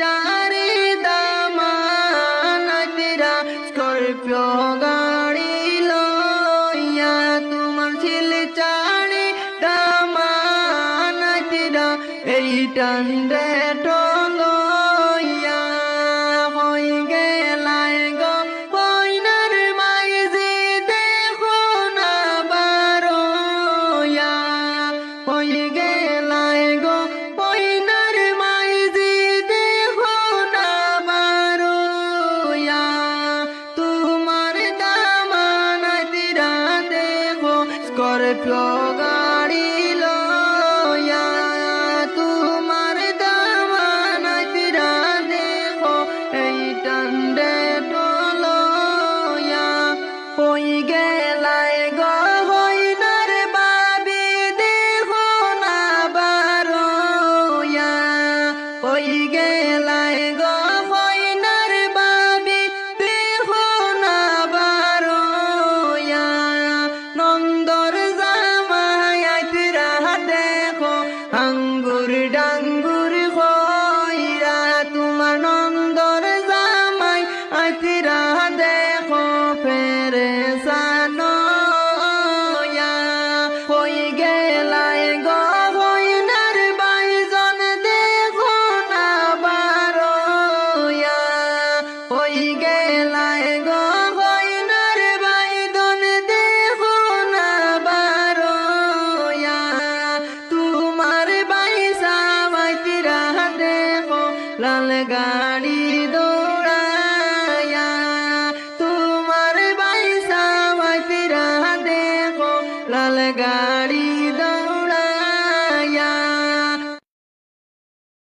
যারে দামান পেরা স্কর্পিও গাড়ি লইয়া তোমার ছেলে চারে এই টান্ডে স্করপিও গাড়ি লয়া তোমার দামানাতিরা দেখো, এই টান্ডে টলয়া হই গেলাই গো হইনার বাবি দেখো না বারোয়া হই গেলাই